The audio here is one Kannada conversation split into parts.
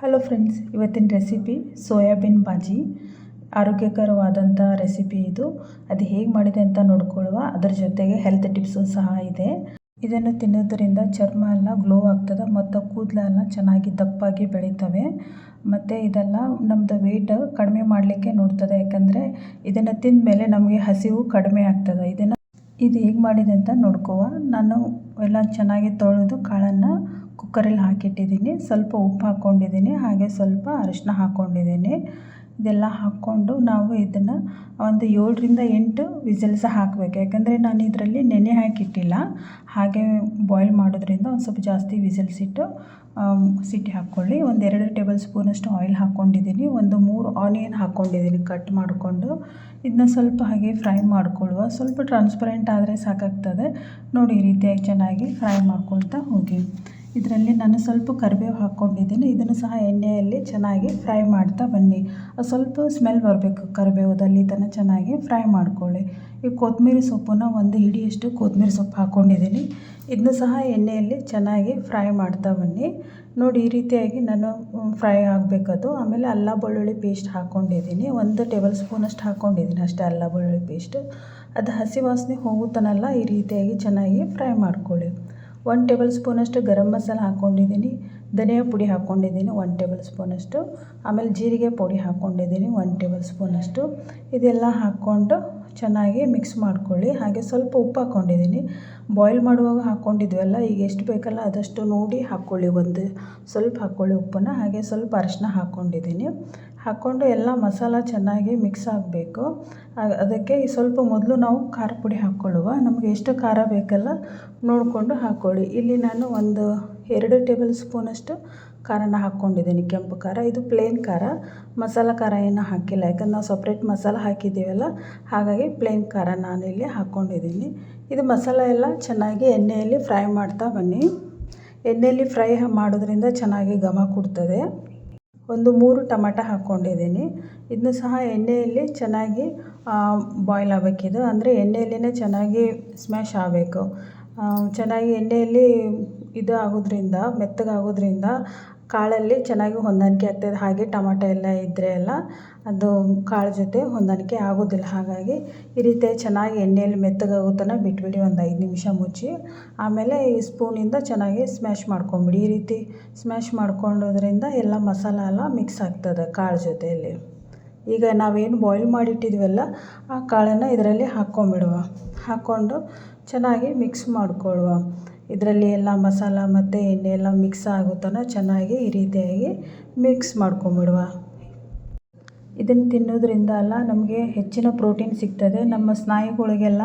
ಹಲೋ ಫ್ರೆಂಡ್ಸ್ ಇವತ್ತಿನ ರೆಸಿಪಿ ಸೋಯಾಬೀನ್ ಬಾಜಿ. ಆರೋಗ್ಯಕರವಾದಂಥ ರೆಸಿಪಿ ಇದು. ಅದು ಹೇಗೆ ಮಾಡಿದೆ ಅಂತ ನೋಡ್ಕೊಳ್ಳುವ. ಅದರ ಜೊತೆಗೆ ಹೆಲ್ತ್ ಟಿಪ್ಸು ಸಹ ಇದೆ. ಇದನ್ನು ತಿನ್ನೋದರಿಂದ ಚರ್ಮ ಎಲ್ಲ ಗ್ಲೋ ಆಗ್ತದೆ ಮತ್ತು ಕೂದಲೆಲ್ಲ ಚೆನ್ನಾಗಿ ದಪ್ಪಾಗಿ ಬೆಳೀತವೆ. ಮತ್ತು ಇದೆಲ್ಲ ನಮ್ಮದು ವೆಯ್ಟ್ ಕಡಿಮೆ ಮಾಡಲಿಕ್ಕೆ ನೋಡ್ತದೆ. ಯಾಕಂದರೆ ಇದನ್ನು ತಿಂದ ಮೇಲೆ ನಮಗೆ ಹಸಿವು ಕಡಿಮೆ ಆಗ್ತದೆ. ಇದನ್ನು ಇದು ಹೇಗೆ ಮಾಡಿದೆ ಅಂತ ನೋಡ್ಕೋವ. ನಾನು ಎಲ್ಲ ಚೆನ್ನಾಗಿ ತೊಳೆದು ಕಾಳನ್ನು ಕುಕ್ಕರಲ್ಲಿ ಹಾಕಿಟ್ಟಿದ್ದೀನಿ. ಸ್ವಲ್ಪ ಉಪ್ಪು ಹಾಕ್ಕೊಂಡಿದ್ದೀನಿ. ಹಾಗೆ ಸ್ವಲ್ಪ ಅರಿಶಿನ ಹಾಕ್ಕೊಂಡಿದ್ದೀನಿ. ಇದೆಲ್ಲ ಹಾಕ್ಕೊಂಡು ನಾವು ಇದನ್ನು ಒಂದು ಏಳರಿಂದ ಎಂಟು ವಿಸಿಲ್ಸ್ ಹಾಕಬೇಕು. ಯಾಕಂದರೆ ನಾನು ಇದರಲ್ಲಿ ನೆನೆ ಹಾಕಿಟ್ಟಿಲ್ಲ. ಹಾಗೆ ಬಾಯ್ಲ್ ಮಾಡೋದ್ರಿಂದ ಒಂದು ಸ್ವಲ್ಪ ಜಾಸ್ತಿ ವಿಸಿಲ್ಸ್ ಇಟ್ಟು ಸಿಟಿ ಹಾಕ್ಕೊಳ್ಳಿ. ಒಂದು ಎರಡು ಟೇಬಲ್ ಸ್ಪೂನಷ್ಟು ಆಯಿಲ್ ಹಾಕ್ಕೊಂಡಿದ್ದೀನಿ. ಒಂದು ಮೂರು ಆನಿಯನ್ ಹಾಕ್ಕೊಂಡಿದ್ದೀನಿ ಕಟ್ ಮಾಡಿಕೊಂಡು. ಇದನ್ನ ಸ್ವಲ್ಪ ಹಾಗೆ ಫ್ರೈ ಮಾಡ್ಕೊಳ್ಳುವ. ಸ್ವಲ್ಪ ಟ್ರಾನ್ಸ್ಪರೆಂಟ್ ಆದರೆ ಸಾಕಾಗ್ತದೆ. ನೋಡಿ ಈ ರೀತಿಯಾಗಿ ಚೆನ್ನಾಗಿ ಫ್ರೈ ಮಾಡ್ಕೊಳ್ತಾ ಹೋಗಿ. ಇದರಲ್ಲಿ ನಾನು ಸ್ವಲ್ಪ ಕರಿಬೇವು ಹಾಕ್ಕೊಂಡಿದ್ದೀನಿ. ಇದನ್ನು ಸಹ ಎಣ್ಣೆಯಲ್ಲಿ ಚೆನ್ನಾಗಿ ಫ್ರೈ ಮಾಡ್ತಾ ಬನ್ನಿ. ಸ್ವಲ್ಪ ಸ್ಮೆಲ್ ಬರಬೇಕು ಕರಿಬೇವುದಲ್ಲಿ, ಇದನ್ನು ಚೆನ್ನಾಗಿ ಫ್ರೈ ಮಾಡ್ಕೊಳ್ಳಿ. ಈ ಕೊತ್ತಂಬರಿ ಸೊಪ್ಪನ್ನು ಒಂದು ಹಿಡಿಯಷ್ಟು ಕೊತ್ತಂಬರಿ ಸೊಪ್ಪು ಹಾಕ್ಕೊಂಡಿದ್ದೀನಿ ಇದನ್ನು ಸಹ ಎಣ್ಣೆಯಲ್ಲಿ ಚೆನ್ನಾಗಿ ಫ್ರೈ ಮಾಡ್ತಾ ಬನ್ನಿ. ನೋಡಿ, ಈ ರೀತಿಯಾಗಿ ನಾನು ಫ್ರೈ ಆಗಬೇಕದು. ಆಮೇಲೆ ಅಲ್ಲ ಬೆಳ್ಳುಳ್ಳಿ ಪೇಸ್ಟ್ ಹಾಕ್ಕೊಂಡಿದ್ದೀನಿ ಒಂದು ಟೇಬಲ್ ಸ್ಪೂನಷ್ಟು ಹಾಕ್ಕೊಂಡಿದ್ದೀನಿ ಅಷ್ಟೇ ಅಲ್ಲ ಬೆಳ್ಳುಳ್ಳಿ ಪೇಸ್ಟ್. ಅದು ಹಸಿ ವಾಸನೆ ಹೋಗುತ್ತಾನಲ್ಲ, ಈ ರೀತಿಯಾಗಿ ಚೆನ್ನಾಗಿ ಫ್ರೈ ಮಾಡ್ಕೊಳ್ಳಿ. ಒನ್ ಟೇಬಲ್ ಸ್ಪೂನಷ್ಟು ಗರಂ ಮಸಾಲ ಹಾಕ್ಕೊಂಡಿದ್ದೀನಿ ಧನಿಯಾ ಪುಡಿ ಹಾಕ್ಕೊಂಡಿದ್ದೀನಿ ಒನ್ ಟೇಬಲ್ ಸ್ಪೂನಷ್ಟು ಆಮೇಲೆ ಜೀರಿಗೆ ಪುಡಿ ಹಾಕ್ಕೊಂಡಿದ್ದೀನಿ ಒನ್ ಟೇಬಲ್ ಸ್ಪೂನಷ್ಟು ಇದೆಲ್ಲ ಹಾಕ್ಕೊಂಡು ಚೆನ್ನಾಗಿ ಮಿಕ್ಸ್ ಮಾಡ್ಕೊಳ್ಳಿ. ಹಾಗೆ ಸ್ವಲ್ಪ ಉಪ್ಪು ಹಾಕ್ಕೊಂಡಿದ್ದೀನಿ. ಬಾಯ್ಲ್ ಮಾಡುವಾಗ ಹಾಕ್ಕೊಂಡಿದ್ವಲ್ಲ, ಈಗ ಎಷ್ಟು ಬೇಕಲ್ಲ ಅದಷ್ಟು ನೋಡಿ ಹಾಕ್ಕೊಳ್ಳಿ ಒಂದು ಸ್ವಲ್ಪ ಹಾಕ್ಕೊಳ್ಳಿ ಉಪ್ಪನ್ನು. ಹಾಗೆ ಸ್ವಲ್ಪ ಅರಶಿನ ಹಾಕ್ಕೊಂಡಿದ್ದೀನಿ. ಹಾಕ್ಕೊಂಡು ಎಲ್ಲ ಮಸಾಲ ಚೆನ್ನಾಗಿ ಮಿಕ್ಸ್ ಆಗಬೇಕು. ಅದಕ್ಕೆ ಸ್ವಲ್ಪ ಮೊದಲು ನಾವು ಖಾರ ಪುಡಿ ಹಾಕ್ಕೊಳ್ಳುವ. ನಮಗೆ ಎಷ್ಟು ಖಾರ ಬೇಕಲ್ಲ ನೋಡಿಕೊಂಡು ಹಾಕ್ಕೊಳ್ಳಿ. ಇಲ್ಲಿ ನಾನು ಒಂದು ಎರಡು ಟೇಬಲ್ ಸ್ಪೂನಷ್ಟು ಖಾರನ ಹಾಕ್ಕೊಂಡಿದ್ದೀನಿ. ಕೆಂಪು ಖಾರ, ಇದು ಪ್ಲೇನ್ ಖಾರ. ಮಸಾಲ ಖಾರ ಏನು ಹಾಕಿಲ್ಲ. ಯಾಕಂದ್ರೆ ನಾವು ಸಪ್ರೇಟ್ ಮಸಾಲ ಹಾಕಿದ್ದೀವಲ್ಲ, ಹಾಗಾಗಿ ಪ್ಲೇನ್ ಖಾರ ಇಲ್ಲಿ ಹಾಕ್ಕೊಂಡಿದ್ದೀನಿ. ಇದು ಮಸಾಲ ಎಲ್ಲ ಚೆನ್ನಾಗಿ ಎಣ್ಣೆಯಲ್ಲಿ ಫ್ರೈ ಮಾಡ್ತಾ ಬನ್ನಿ. ಎಣ್ಣೆಯಲ್ಲಿ ಫ್ರೈ ಮಾಡೋದ್ರಿಂದ ಚೆನ್ನಾಗಿ ಘಮ ಕೊಡ್ತದೆ. ಒಂದು ಮೂರು ಟಮಾಟ ಹಾಕ್ಕೊಂಡಿದ್ದೀನಿ. ಇದನ್ನು ಸಹ ಎಣ್ಣೆಯಲ್ಲಿ ಚೆನ್ನಾಗಿ ಬಾಯ್ಲ್ ಆಗಬೇಕಿದು. ಅಂದರೆ ಎಣ್ಣೆಯಲ್ಲಿನೇ ಚೆನ್ನಾಗಿ ಸ್ಮ್ಯಾಶ್ ಆಗಬೇಕು. ಚೆನ್ನಾಗಿ ಎಣ್ಣೆಯಲ್ಲಿ ಇದು ಆಗೋದ್ರಿಂದ ಮೆತ್ತಗಾಗೋದ್ರಿಂದ ಕಾಳಲ್ಲಿ ಚೆನ್ನಾಗಿ ಹೊಂದಾಣಿಕೆ ಆಗ್ತದೆ. ಹಾಗೆ ಟಮಾಟ ಎಲ್ಲ ಇದ್ದರೆ ಎಲ್ಲ ಅದು ಕಾಳು ಜೊತೆ ಹೊಂದಾಣಿಕೆ ಆಗೋದಿಲ್ಲ. ಹಾಗಾಗಿ ಈ ರೀತಿ ಚೆನ್ನಾಗಿ ಎಣ್ಣೆಯಲ್ಲಿ ಮೆತ್ತಗಾಗೋ ಬಿಟ್ಬಿಡಿ ಒಂದು ಐದು ನಿಮಿಷ ಮುಚ್ಚಿ, ಆಮೇಲೆ ಈ ಸ್ಪೂನಿಂದ ಚೆನ್ನಾಗಿ ಸ್ಮ್ಯಾಶ್ ಮಾಡ್ಕೊಂಬಿಡಿ. ಈ ರೀತಿ ಸ್ಮ್ಯಾಶ್ ಮಾಡ್ಕೊಂಡೋದ್ರಿಂದ ಎಲ್ಲ ಮಸಾಲ ಎಲ್ಲ ಮಿಕ್ಸ್ ಆಗ್ತದೆ ಕಾಳು ಜೊತೆಯಲ್ಲಿ. ಈಗ ನಾವೇನು ಬಾಯ್ಲ್ ಮಾಡಿಟ್ಟಿದ್ವಲ್ಲ, ಆ ಕಾಳನ್ನು ಇದರಲ್ಲಿ ಹಾಕ್ಕೊಂಬಿಡುವ. ಹಾಕ್ಕೊಂಡು ಚೆನ್ನಾಗಿ ಮಿಕ್ಸ್ ಮಾಡಿಕೊಳ್ಳುವ. ಇದರಲ್ಲಿ ಎಲ್ಲ ಮಸಾಲ ಮತ್ತು ಎಣ್ಣೆ ಎಲ್ಲ ಮಿಕ್ಸ್ ಆಗೋ ಚೆನ್ನಾಗಿ ಈ ರೀತಿಯಾಗಿ ಮಿಕ್ಸ್ ಮಾಡ್ಕೊಂಬಿಡುವ. ಇದನ್ನು ತಿನ್ನೋದ್ರಿಂದ ಅಲ್ಲ ನಮಗೆ ಹೆಚ್ಚಿನ ಪ್ರೋಟೀನ್ ಸಿಗ್ತದೆ. ನಮ್ಮ ಸ್ನಾಯುಗಳಿಗೆಲ್ಲ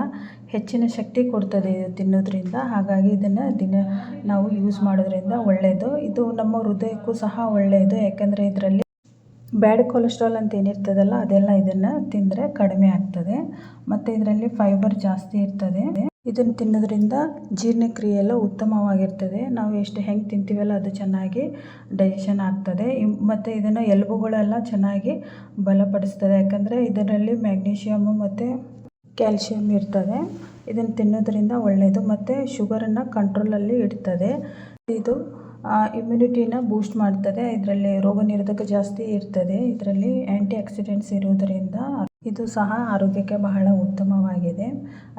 ಹೆಚ್ಚಿನ ಶಕ್ತಿ ಕೊಡ್ತದೆ ಇದು ತಿನ್ನೋದ್ರಿಂದ. ಹಾಗಾಗಿ ಇದನ್ನು ದಿನ ನಾವು ಯೂಸ್ ಮಾಡೋದ್ರಿಂದ ಒಳ್ಳೆಯದು ಇದು ನಮ್ಮ ಹೃದಯಕ್ಕೂ ಸಹ ಒಳ್ಳೆಯದು ಯಾಕೆಂದರೆ ಇದರಲ್ಲಿ ಬ್ಯಾಡ್ ಕೊಲೆಸ್ಟ್ರಾಲ್ ಅಂತ ಏನಿರ್ತದಲ್ಲ ಅದೆಲ್ಲ ಇದನ್ನು ತಿಂದರೆ ಕಡಿಮೆ ಆಗ್ತದೆ. ಮತ್ತು ಇದರಲ್ಲಿ ಫೈಬರ್ ಜಾಸ್ತಿ ಇರ್ತದೆ. ಇದನ್ನು ತಿನ್ನೋದ್ರಿಂದ ಜೀರ್ಣಕ್ರಿಯೆ ಎಲ್ಲ ಉತ್ತಮವಾಗಿರ್ತದೆ. ನಾವು ಎಷ್ಟು ಹೆಂಗೆ ತಿಂತೀವಲ್ಲ ಅದು ಚೆನ್ನಾಗಿ ಡೈಜೆಷನ್ ಆಗ್ತದೆ. ಮತ್ತು ಇದನ್ನು ಎಲುಬುಗಳೆಲ್ಲ ಚೆನ್ನಾಗಿ ಬಲಪಡಿಸ್ತದೆ. ಯಾಕಂದರೆ ಇದರಲ್ಲಿ ಮ್ಯಾಗ್ನೀಷಿಯಮ್ಮು ಮತ್ತು ಕ್ಯಾಲ್ಶಿಯಮ್ ಇರ್ತದೆ. ಇದನ್ನು ತಿನ್ನೋದ್ರಿಂದ ಒಳ್ಳೆಯದು ಮತ್ತು ಶುಗರನ್ನು ಕಂಟ್ರೋಲಲ್ಲಿ ಇಡ್ತದೆ. ಇದು ಇಮ್ಯುನಿಟಿನ ಬೂಸ್ಟ್ ಮಾಡ್ತದೆ. ಇದರಲ್ಲಿ ರೋಗ ನಿರೋಧಕ ಜಾಸ್ತಿ ಇರ್ತದೆ. ಇದರಲ್ಲಿ ಆ್ಯಂಟಿ ಆಕ್ಸಿಡೆಂಟ್ಸ್ ಇರೋದರಿಂದ ಇದು ಸಹ ಆರೋಗ್ಯಕ್ಕೆ ಬಹಳ ಉತ್ತಮವಾಗಿದೆ.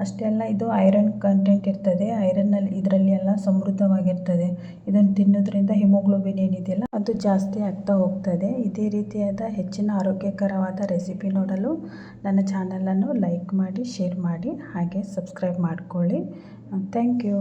ಅಷ್ಟೇ ಅಲ್ಲ, ಇದು ಐರನ್ ಕಂಟೆಂಟ್ ಇರ್ತದೆ. ಐರನ್ನಲ್ಲಿ ಇದರಲ್ಲಿ ಎಲ್ಲ ಸಮೃದ್ಧವಾಗಿರ್ತದೆ. ಇದನ್ನು ತಿನ್ನೋದ್ರಿಂದ ಹಿಮೋಗ್ಲೋಬಿನ್ ಏನಿದೆಯಲ್ಲ, ಅದು ಜಾಸ್ತಿ ಆಗ್ತಾ ಹೋಗ್ತದೆ. ಇದೇ ರೀತಿಯಾದ ಹೆಚ್ಚಿನ ಆರೋಗ್ಯಕರವಾದ ರೆಸಿಪಿ ನೋಡಲು ನನ್ನ ಚಾನಲನ್ನು ಲೈಕ್ ಮಾಡಿ ಶೇರ್ ಮಾಡಿ, ಹಾಗೆ ಸಬ್ಸ್ಕ್ರೈಬ್ ಮಾಡಿಕೊಳ್ಳಿ. Thank you